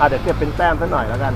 อะเดี๋ยวเก็บเป็นแต้มสักหน่อยแล้วกัน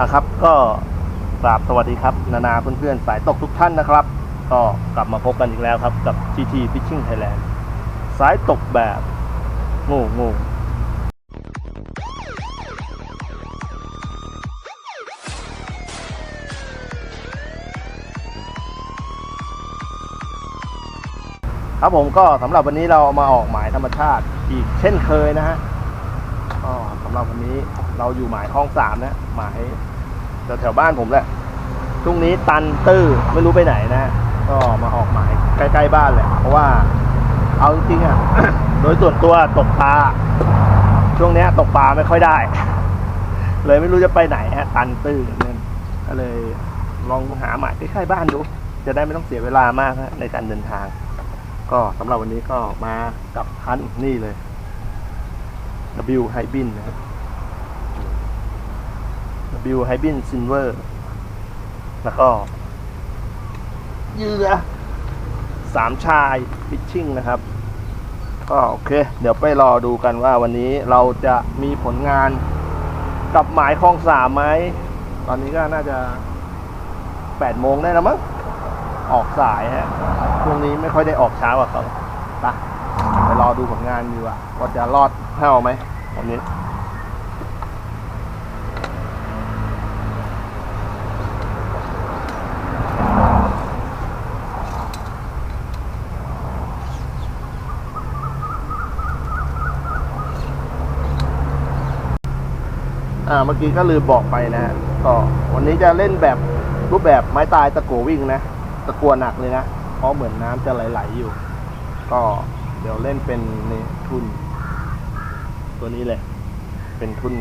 อะครับ ก็กราบสวัสดีครับ นานาเพื่อนๆ สายตกทุกท่านนะครับ ก็กลับมาพบกันอีกแล้วครับ กับ GT Fishing Thailand สายตกแบบงูงูครับผมก็สำหรับวันนี้เรามาออกหมายธรรมชาติอีกเช่นเคยนะฮะ ก็สำหรับวันนี้เราอยู่หมายคลองสามนะหมายแถวๆบ้านผมแหละช่วงนี้ตันตื้อไม่รู้ไปไหนนะ ก็มาออกหมายใกล้ๆบ้านแหละ เพราะว่าเอาจริงๆอะ โดยส่วนตัวตกปลาช่วงนี้ตกปลาไม่ค่อยได้ เลยไม่รู้จะไปไหนฮะ ตันตื้อเนี่ยก็เลยลองหาหมายใกล้ๆบ้านดู จะได้ไม่ต้องเสียเวลามากฮะในการเดินทาง ก็สำหรับวันนี้ก็มากับคันนี่เลย W h y b i n นะครับ W h y b i n Silver แล้วก็เยือสามชายฟิชชิ่งนะครับ ก็โอเค เดี๋ยวไปรอดูกันว่าวันนี้เราจะมีผลงานกับหมายคลองสามไหม ตอนนี้ก็น่าจะแปดโมงได้แล้วมั้ง ออกสายฮะช่วงนี้ไม่ค่อยได้ออกเช้าอะเขาไปไป ดูผลงานดีกว่าว่าจะรอดแพ้วไหมวันนี้อ่าเมื่อกี้ก็ลืมบอกไปนะฮะก็วันนี้จะเล่นแบบรูปแบบไม้ตายตะกัววิ่งนะ ตะกัวหนักเลยนะ เพราะเหมือนน้ำจะไหลๆอยู่ ก็ เดี๋ยวเล่นเป็นนี่ทุน ตัวนี้เลย เป็นทุน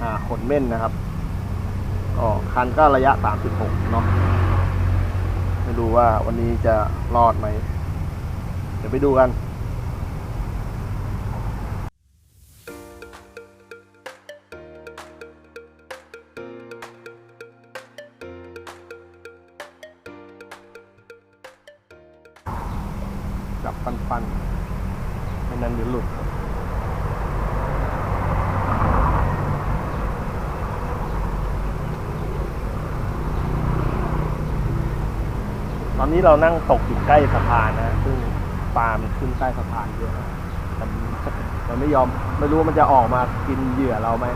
อ่าขนเม่นนะครับก็คันก็ระยะ 36 เนาะไม่รู้ว่าวันนี้จะรอดไหม เดี๋ยวไปดูกัน อนนี้เรานั่งตกอยู่ใกล้สะพานนะ ซึ่งปลามันขึ้นใต้สะพานเยอะแต่มันมันไม่ยอม ไม่รู้มันจะออกมากินเหยื่อเราไหม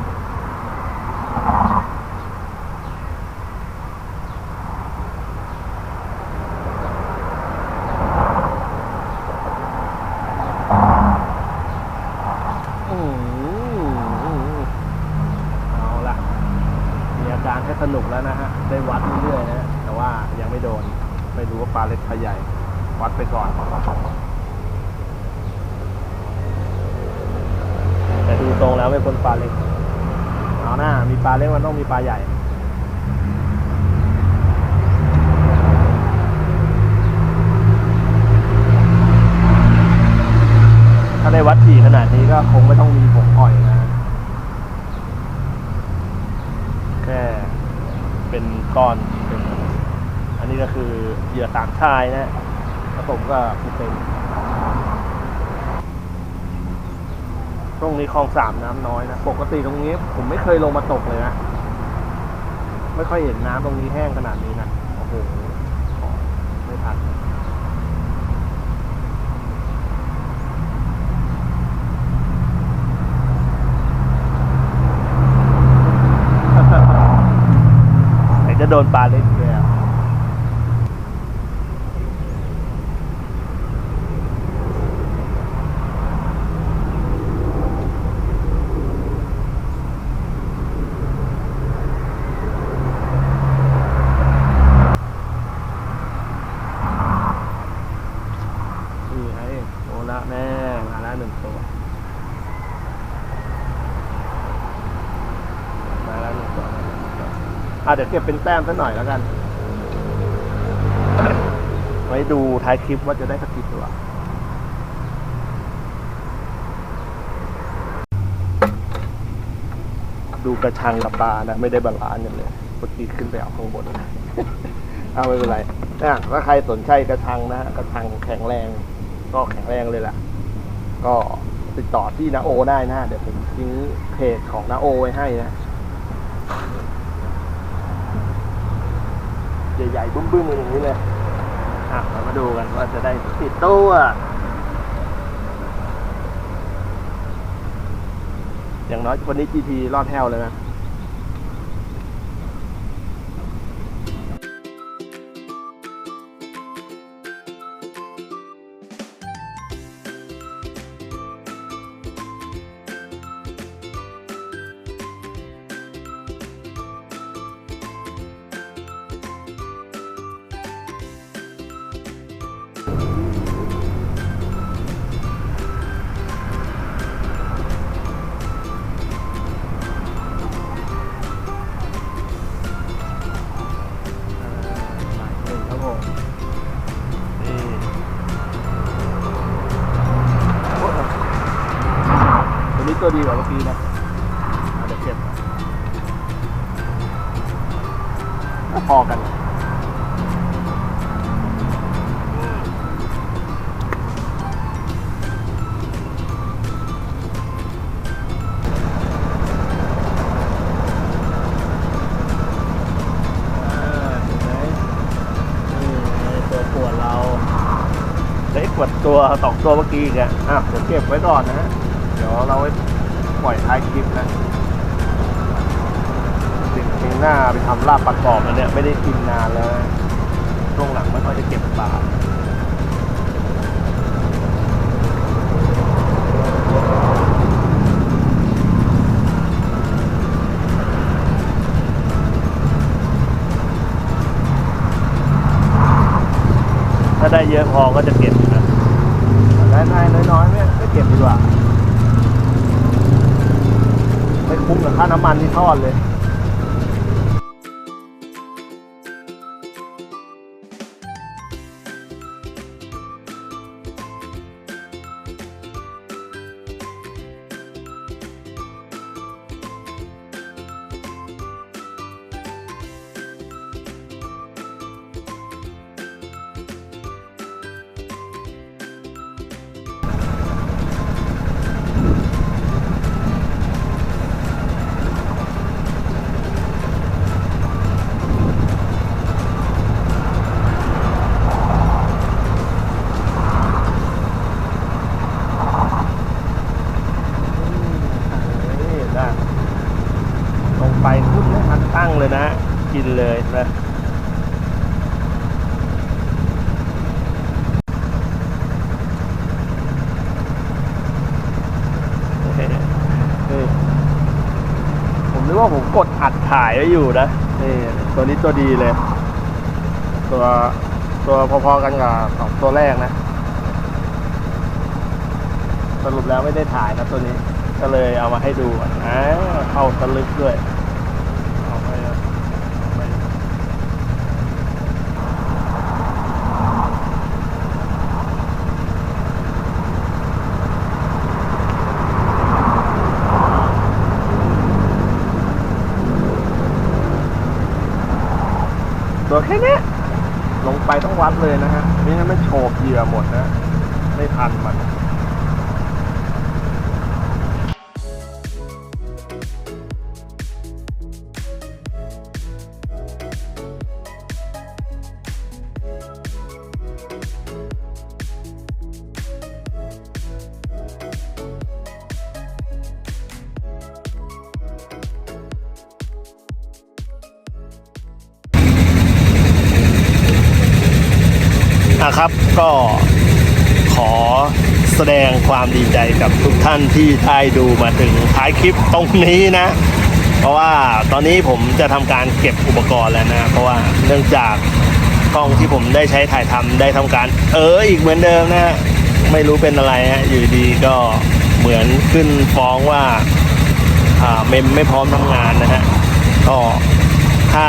เอาละมีอาการให้สนุกแล้วนะฮะ ปลาเล็กปลาใหญ่ วัดไปก่อน แต่ดูตรงแล้วไม่พ้นปลาเล็ก เอาหน้า มีปลาเล็กมันต้องมีปลาใหญ่ถ้าได้วัดถี่ขนาดนี้ก็คงไม่ต้องมีผงอ่อยนะ แค่เป็นก้อน ก็คือเหยื่อสามชายนะผสมก็คือเป็นตรงนี้คลองสามน้ำน้อยนะ ปกติตรงนี้ ผมไม่เคยลงมาตกเลยนะ ไม่ค่อยเห็นน้ำตรงนี้แห้งขนาดนี้นะ โอ้โห ไม่ทันไหนจะโดนปลาเล็กเลยอะนี่ไงโอละแม่มาแล้วหนึ่งตัว อะเดี๋ยวเก็บเป็นแต้มสักหน่อยแล้วกัน ไว้ดูท้ายคลิปว่าจะได้สักกี่ตัวดูกระชังกับปลานะ ไม่ได้บาลานซ์กันเลยเมื่อกี้ขึ้นไปเอาข้างบนเอาไม่เป็นไรนะถ้าใครสนใจกระชังนะฮะกระชังแข็งแรง ก็แข็งแรงเลยแหละก็ติดต่อที่นาโอได้นะ เดี๋ยวผมทิ้งเพจของนาโอไว้ให้นะ ใหญ่ๆบึ้มๆอย่างนี้เลยอะเรามาดูกันว่าจะได้ติดตัวอย่างน้อยวันนี้ GT รอดแถวเลยนะ ดีกว่าเมื่อกี้นะเอาเดี๋ยวเก็บพอกันอ่าเห็นไหมนี่ไงตัวปวดเราได้ขวดตัวสองตัวเมื่อกี้อีกอะอะเดี๋ยวเก็บไว้ก่อนนะฮะเดี๋ยวเราไว้ ปล่อยท้ายคลิปนะจริงๆหน้าไปทำลาบประกอบแล้วเนี่ย ไม่ได้กินนานแล้วช่วงหลังไม่ค่อยจะเก็บปลาถ้าได้เยอะพอก็จะเก็บนะได้ได้น้อยๆไม่ไม่เก็บดีกว่า ไม่ คุ้มกับค่าน้ำมันที่ทอดเลย ลงไปขึ้นไม่ทันตั้งเลยนะ กินเลยนะผมนึกว่าผมกดอัดถ่ายไว้อยู่นะนี่ตัวนี้ตัวดีเลย ตัวตัวพอๆกันกับสองตัวแรกนะ สรุปแล้วไม่ได้ถ่ายนะตัวนี้ ก็เลยเอามาให้ดูก่อนอ่าเข้าสลึกด้วยตัวแค่นี้ลงไปต้องวัดเลยนะฮะไม่งั้นมันโฉบเหยื่อหมดนะ ไม่ทันมัน นะครับ ก็ขอแสดงความดีใจกับทุกท่านที่ได้ดูมาถึงท้ายคลิปตรงนี้นะ เพราะว่าตอนนี้ผมจะทำการเก็บอุปกรณ์แล้วนะ เพราะว่าเนื่องจากกล้องที่ผมได้ใช้ถ่ายทำได้ทำการ เอออีกเหมือนเดิมนะไม่รู้เป็นอะไรฮะอยู่ดีก็เหมือนขึ้นฟ้องว่าอ่าเมมไม่พร้อมทำงานนะฮะก็ถ้า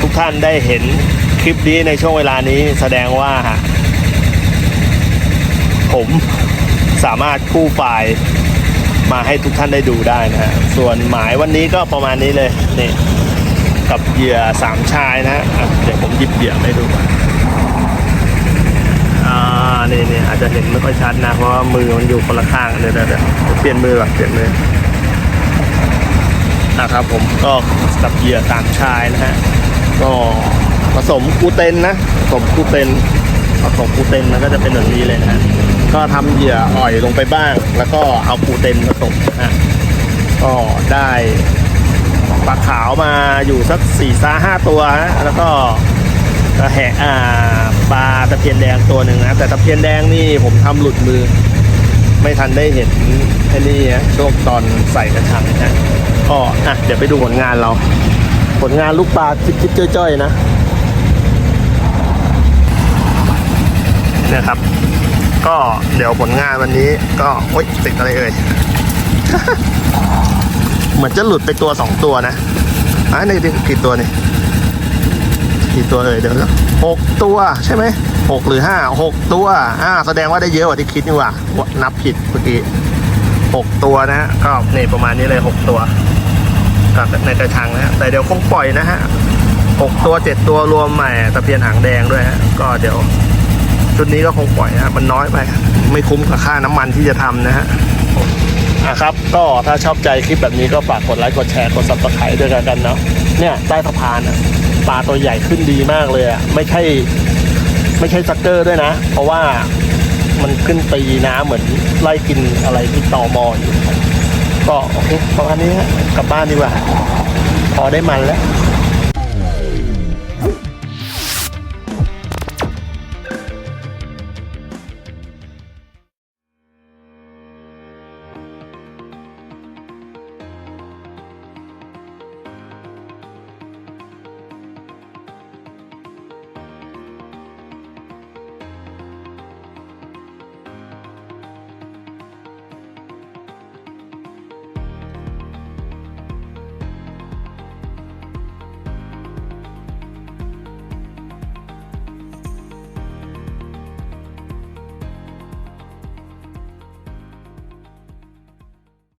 ทุกท่านได้เห็น ลิปนี้ในช่วงเวลานี้แสดงว่า ผมสามารถกู้ไฟล์มาให้ทุกท่านได้ดูได้นะฮะ ส่วนหมายวันนี้ก็ประมาณนี้เลยนี่กับเหยื่อสามชายนะฮะเดี๋ยวผมหยิบเหยื่อให้ดูอ่านี่นี่อาจจะเห็นไม่ค่อยชัดนะ เพราะว่ามือมันอยู่คนละข้างเดี๋ยวเดี๋ยวเดี๋ยวเปลี่ยนมือก่อนเปลี่ยนมือนะครับผมก็กับเหยื่อสามชายนะฮะก็ ผสมกูเตนนะผสมกูเตนผสมกูเตนมันก็จะเป็นแบบนี้เลยนะก็ทำเหยื่ออ่อยลงไปบ้าง แล้วก็เอากูเตนผสมนะฮะก็ได้ปลาขาวมาอยู่สักสี่ซาห้าตัวฮะแล้วก็กระแหะอ่าปลาตะเพียนแดงตัวหนึ่งนะ แต่ตะเพียนแดงนี่ผมทำหลุดมือ ไม่ทันได้เห็นไอ้นี่ฮะช่วงตอนใส่กระชังนะฮะก็อะเดี๋ยวไปดูผลงานเรา ผลงานลูกปลาจิ๊บๆจ้อยๆนะ นี่ยครับ ก็เดี๋ยวผลงานวันนี้ก็โอ๊ยติดอะไรเอ่ย เหมือนจะหลุดไปตัวสองตัวนะอะนี่ดิกี่ตัวนี่กี่ตัวเอ่ยเดี๋ยวหกตัวใช่ไหมหกหรือห้าหกตัวอ่าแสดงว่าได้เยอะกว่าที่คิดนี่ว่านับผิดเมื่อกี้หกตัวนะฮะก็นี่ประมาณนี้เลยหกตัวกับในกระชังนะฮะแต่เดี๋ยวคงปล่อยนะฮะหกตัวเจ็ดตัวรวมใหม่ตะเพียนหางแดงด้วยฮะก็เดี๋ยว ชุดนี้ก็คงปล่อยนะฮะมันน้อยไป ไม่คุ้มกับค่าน้ำมันที่จะทำนะฮะอะครับก็ถ้าชอบใจคลิปแบบนี้ก็ฝากกดไลค์กดแชร์กดซับสไครต์ด้วยกันกันเนาะเนี่ยใต้สะพานอะปลาตัวใหญ่ขึ้นดีมากเลยอะไม่ใช่ ไม่ใช่ซักเกอร์ด้วยนะ เพราะว่ามันขึ้นตีน้ำเหมือนไล่กินอะไรที่ตอมออยู่ก็โอเคประมาณนี้กลับบ้านดีกว่า พอได้มันแล้ว